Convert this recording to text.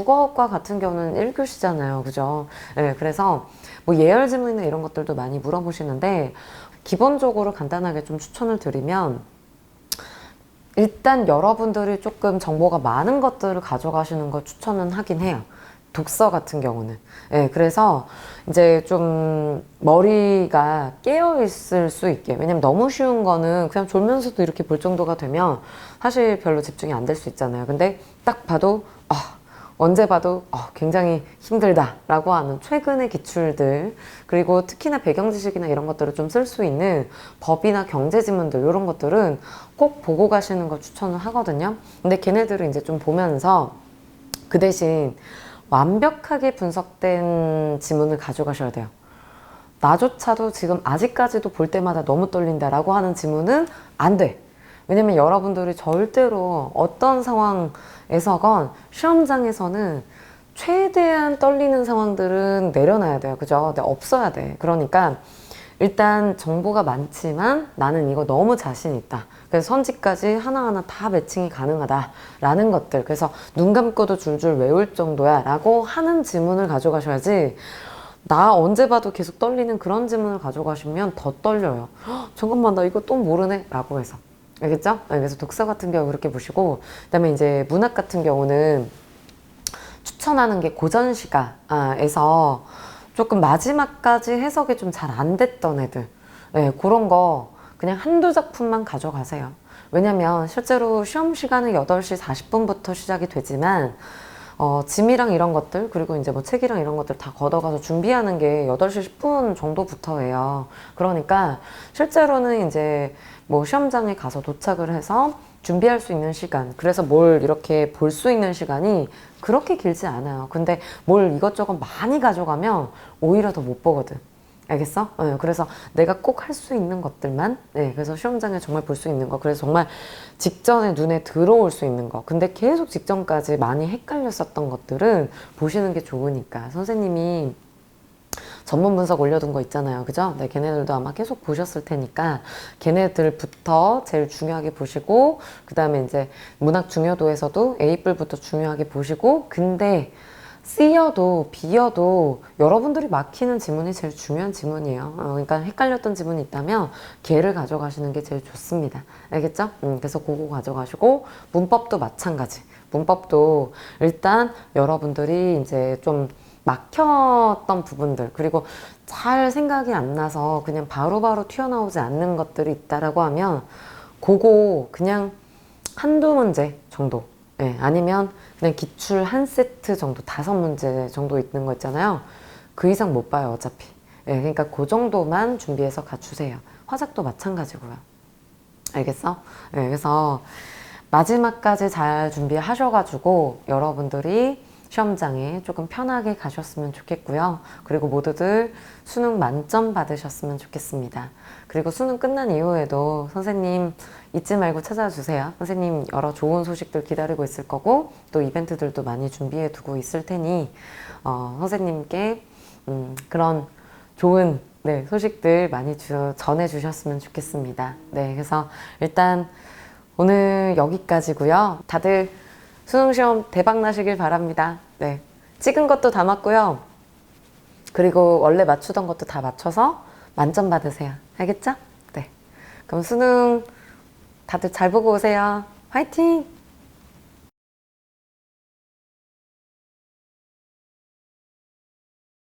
국어과 같은 경우는 1교시잖아요. 그죠? 네, 그래서 뭐 예열 지문이나 이런 것들도 많이 물어보시는데 기본적으로 간단하게 좀 추천을 드리면 일단 여러분들이 조금 정보가 많은 것들을 가져가시는 걸 추천은 하긴 해요. 독서 같은 경우는. 예, 그래서 이제 좀 머리가 깨어 있을 수 있게. 왜냐면 너무 쉬운 거는 그냥 졸면서도 이렇게 볼 정도가 되면 사실 별로 집중이 안 될 수 있잖아요. 근데 딱 봐도, 아, 언제 봐도 어, 굉장히 힘들다라고 하는 최근의 기출들 그리고 특히나 배경 지식이나 이런 것들을 좀 쓸 수 있는 법이나 경제 지문들 이런 것들은 꼭 보고 가시는 걸 추천을 하거든요. 근데 걔네들을 이제 좀 보면서 그 대신 완벽하게 분석된 지문을 가져가셔야 돼요. 나조차도 지금 아직까지도 볼 때마다 너무 떨린다라고 하는 지문은 안 돼. 왜냐면 여러분들이 절대로 어떤 상황에서건 시험장에서는 최대한 떨리는 상황들은 내려놔야 돼요. 그죠? 없어야 돼. 그러니까 일단 정보가 많지만 나는 이거 너무 자신 있다. 그래서 선지까지 하나하나 다 매칭이 가능하다라는 것들. 그래서 눈 감고도 줄줄 외울 정도야 라고 하는 지문을 가져가셔야지 나 언제 봐도 계속 떨리는 그런 지문을 가져가시면 더 떨려요. 헉, 잠깐만, 나 이거 또 모르네? 라고 해서. 알겠죠? 네, 그래서 독서 같은 경우 그렇게 보시고, 그 다음에 이제 문학 같은 경우는 추천하는 게 고전시가에서 조금 마지막까지 해석이 좀 잘 안 됐던 애들. 네, 그런 거 그냥 한두 작품만 가져가세요. 왜냐면 실제로 시험 시간은 8시 40분부터 시작이 되지만, 어, 짐이랑 이런 것들, 그리고 이제 뭐 책이랑 이런 것들 다 걷어가서 준비하는 게 8시 10분 정도부터예요. 그러니까 실제로는 이제 뭐 시험장에 가서 도착을 해서 준비할 수 있는 시간, 그래서 뭘 이렇게 볼 수 있는 시간이 그렇게 길지 않아요. 근데 뭘 이것저것 많이 가져가면 오히려 더 못 보거든. 알겠어? 네, 그래서 내가 꼭 할 수 있는 것들만, 네, 그래서 시험장에 정말 볼 수 있는 거, 그래서 정말 직전에 눈에 들어올 수 있는 거. 근데 계속 직전까지 많이 헷갈렸었던 것들은 보시는 게 좋으니까. 선생님이 전문 분석 올려둔 거 있잖아요. 그죠? 네, 걔네들도 아마 계속 보셨을 테니까 걔네들부터 제일 중요하게 보시고, 그 다음에 이제 문학 중요도에서도 A뿔부터 중요하게 보시고, 근데 C여도 B여도 여러분들이 막히는 지문이 제일 중요한 지문이에요. 어, 그러니까 헷갈렸던 지문이 있다면 걔를 가져가시는 게 제일 좋습니다. 알겠죠? 음, 그래서 그거 가져가시고 문법도 마찬가지. 문법도 일단 여러분들이 이제 좀 막혔던 부분들 그리고 잘 생각이 안 나서 그냥 바로바로 튀어나오지 않는 것들이 있다라고 하면 그거 그냥 한두 문제 정도 예, 아니면 그냥 기출 한 세트 정도 다섯 문제 정도 있는 거 있잖아요. 그 이상 못 봐요 어차피. 예, 그러니까 그 정도만 준비해서 갖추세요. 화작도 마찬가지고요. 알겠어? 예, 그래서 마지막까지 잘 준비하셔가지고 여러분들이 시험장에 조금 편하게 가셨으면 좋겠고요. 그리고 모두들 수능 만점 받으셨으면 좋겠습니다. 그리고 수능 끝난 이후에도 선생님 잊지 말고 찾아주세요. 선생님 여러 좋은 소식들 기다리고 있을 거고 또 이벤트들도 많이 준비해 두고 있을 테니 어, 선생님께 음, 그런 좋은 네, 소식들 많이 주, 전해주셨으면 좋겠습니다. 네, 그래서 일단 오늘 여기까지고요. 다들 수능 시험 대박 나시길 바랍니다. 네. 찍은 것도 담았고요. 그리고 원래 맞추던 것도 다 맞춰서 만점 받으세요. 알겠죠? 네. 그럼 수능 다들 잘 보고 오세요. 화이팅!